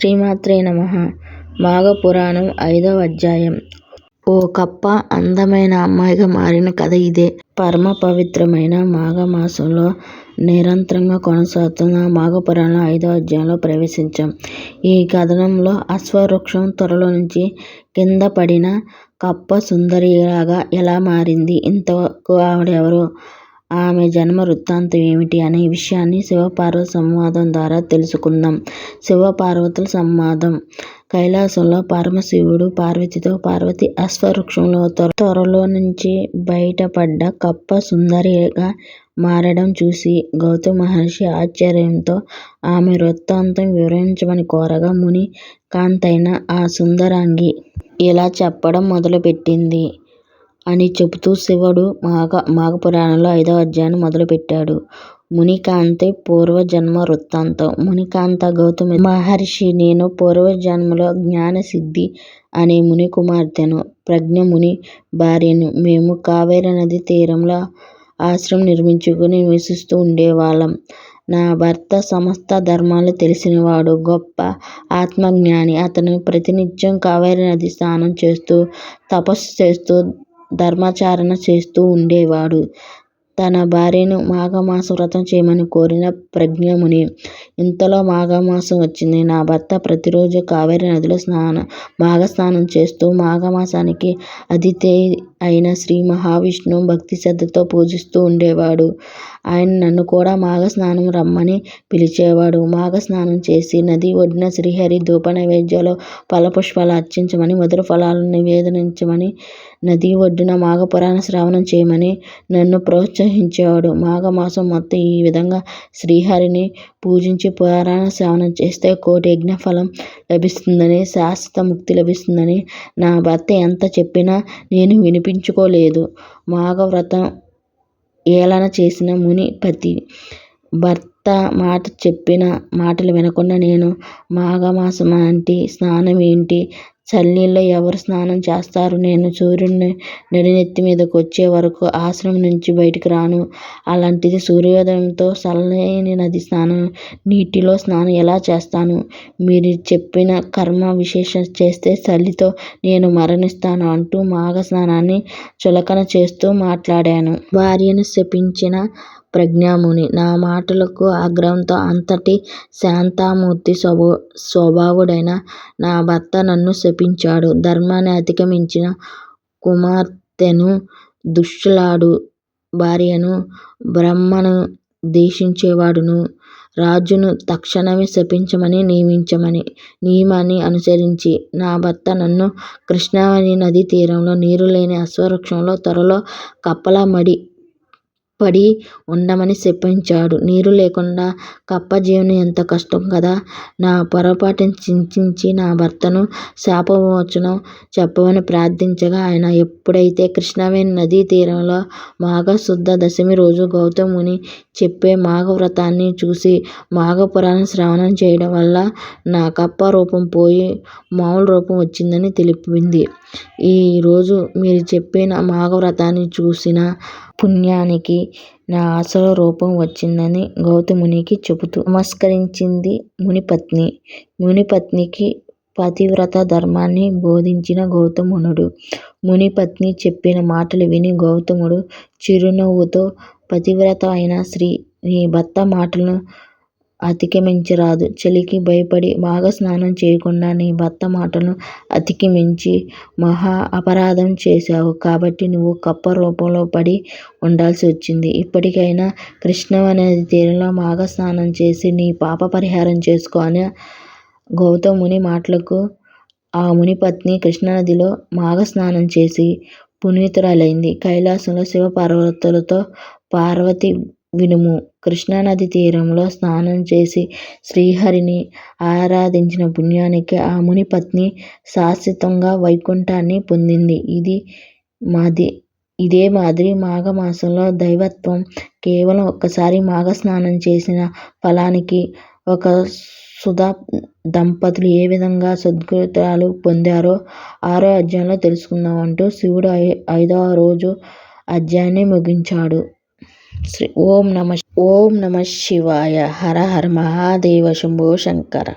శ్రీమాత్రే నమ మాఘపురాణం ఐదవ అధ్యాయం ఓ కప్ప అందమైన అమ్మాయిగా మారిన కథ ఇదే. పరమ పవిత్రమైన మాఘమాసంలో నిరంతరంగా కొనసాగుతున్న మాఘపురాణం ఐదవ అధ్యాయంలో ప్రవేశించాం. ఈ కథనంలో అశ్వవృక్షం త్వరలో నుంచి కిందపడిన కప్ప సుందరిలాగా ఎలా మారింది? ఇంతకు ఆవిడెవరు? ఆమె జన్మ వృత్తాంతం ఏమిటి? అనే విషయాన్ని శివపార్వతుల సంవాదం ద్వారా తెలుసుకుందాం. శివపార్వతుల సంవాదం కైలాసంలో పరమశివుడు పార్వతితో పార్వతి అశ్వవృక్షంలో త్వరలో నుంచి బయటపడ్డ కప్ప సుందరిగా మారడం చూసి గౌతమ మహర్షి ఆశ్చర్యంతో ఆమె వృత్తాంతం వివరించమని కోరగా ముని కాంతైన ఆ సుందరాంగి ఇలా చెప్పడం మొదలుపెట్టింది అని చెబుతూ శివుడు మాఘపురాణంలో ఐదవ అధ్యాయాన్ని మొదలుపెట్టాడు. మునికాంత పూర్వజన్మ వృత్తాంతం మునికాంత గౌతమి మహర్షి నేను పూర్వజన్మలో జ్ఞానసిద్ధి అనే ముని కుమార్తెను. ప్రజ్ఞముని భార్యను. మేము కావేరీ నదీ తీరంలో ఆశ్రమం నిర్మించుకుని నివసిస్తూ ఉండేవాళ్ళం. నా భర్త సమస్త ధర్మాలు తెలిసినవాడు. గొప్ప ఆత్మజ్ఞాని. అతను ప్రతినిత్యం కావేరీ నది స్నానం చేస్తూ, తపస్సు చేస్తూ, ధర్మాచరణ చేస్తూ ఉండేవాడు. తన భార్యను మాఘమాస వ్రతం చేయమని కోరిన ప్రజ్ఞముని. ఇంతలో మాఘమాసం వచ్చింది. నా భర్త ప్రతిరోజూ కావేరి నదిలో మాఘస్నానం చేస్తూ మాఘమాసానికి అధిదేవత అయిన శ్రీ మహావిష్ణువును భక్తిశ్రద్ధలతో పూజిస్తూ ఉండేవాడు. ఆయన నన్ను కూడా మాఘస్నానం రమ్మని పిలిచేవాడు. మాఘస్నానం చేసి నది ఒడ్డున శ్రీహరికి ధూపనైవేద్యాలు, ఫలపుష్పాలు అర్చించమని, మధురఫలాలు నివేదించమని, నది ఒడ్డున మాఘపురాణ శ్రవణం చేయమని నన్ను ప్రోత్సహించేవాడు. మాఘమాసం మొత్తం ఈ విధంగా శ్రీహరిని పూజించి పురాణ శ్రవణం చేస్తే కోటి యజ్ఞఫలం లభిస్తుందని శాశ్వత ముక్తి లభిస్తుందని నా భర్త ఎంత చెప్పినా నేను వినిపించుకోలేదు. మాఘవ్రతం ఏలన చేసిన ముని పతి. భర్త మాట చెప్పిన మాటలు వినకుండా నేను మాఘమాసమేంటి, స్నానం ఏంటి చన్నీళ్ళలో ఎవరు స్నానం చేస్తారు? నేను సూర్యుడు నడినెత్తి మీదకు వచ్చే వరకూ ఆశ్రమం నుంచి బయటకు రాను. అలాంటిది సూర్యోదయంతో చల్లని నదీ నీటిలో స్నానం ఎలా చేస్తాను? మీరు చెప్పిన కర్మ విశేషం చేస్తే చలితో నేను మరణిస్తాను అంటూ మాఘ స్నానాన్ని చులకన చేస్తూ మాట్లాడాను. భార్యను శపించిన ప్రజ్ఞాముని నా మాటలకు ఆగ్రహంతో అంతటి శాంతమూర్తి స్వభావుడైన నా భర్త నన్ను శపించాడు. ధర్మాన్ని అతిక్రమించిన కుమార్తెను, దుష్టులాడు భార్యను, బ్రహ్మను ద్వేషించేవాడును రాజును తక్షణమే శపించమని నియమాన్ని అనుసరించి నా భర్త నన్ను కృష్ణావేణి నదీ తీరంలో నీరులేని అశ్వవృక్షం త్వరలో కప్పలమడి పడి ఉండమని శపించాడు. నీరు లేకుండా కప్ప జీవనం ఎంత కష్టం కదా! నా పొరపాటును చింతించి నా భర్తను శాపమోచనం చెప్పమని ప్రార్థించగా ఆయన ఎప్పుడైతే కృష్ణావేణి నదీ తీరంలో మాఘశుద్ధ దశమి రోజు గౌతముని చెప్పే మాఘవ్రతాన్ని చూసి మాఘపురాణం శ్రవణం చేయడం వల్ల నా కప్ప రూపం పోయి మామూలు రూపం వచ్చిందని తెలిపింది. ఈ రోజు మీరు చెప్పిన మాఘవ్రతాన్ని చూసిన పుణ్యానికి నా ఆశల రూపం వచ్చిందని గౌతమునికి చెబుతూ నమస్కరించింది మునిపత్ని. మునిపత్నికి పతివ్రత ధర్మాన్ని బోధించిన గౌతముడు. మునిపత్ని చెప్పిన మాటలు విని గౌతముడు చిరునవ్వుతో పతివ్రత అయిన స్త్రీ నీ భర్త మాటలను అతికమించరాదు చలికి భయపడి మాఘస్నానం చేయకుండా నీ భర్త మాటను అతికమించి మహా అపరాధం చేశావు కాబట్టి నువ్వు కప్ప రూపంలో పడి ఉండాల్సి వచ్చింది. ఇప్పటికైనా కృష్ణావేణి నదీ తీరంలో మాఘస్నానం చేసి నీ పాప పరిహారం చేసుకో అన్న మాటలకు ఆ మునిపత్ని కృష్ణానదిలో మాఘస్నానం చేసి పునీతురాలైంది. కైలాసంలో శివపార్వతులతో పార్వతీ వినుము కృష్ణానది తీరంలో స్నానం చేసి శ్రీహరిని ఆరాధించిన పుణ్యానికి ఆ మునిపత్ని శాశ్వతంగా వైకుంఠాన్ని పొందింది. ఇది మాది ఇదే మాదిరి మాఘమాసంలో దైవత్వం కేవలం ఒక్కసారి మాఘస్నానం చేసిన ఫలానికి ఒక సుధా దంపతులు ఏ విధంగా సద్గతులు పొందారో ఆరో అధ్యాయంలో తెలుసుకుందాం అంటూ శివుడు ఐదవ రోజు అధ్యాయాన్ని ముగించాడు. శ్రీ ఓం నమ ఓం నమ శివాయ. హర హర మహాదేవ శంభో శంకర.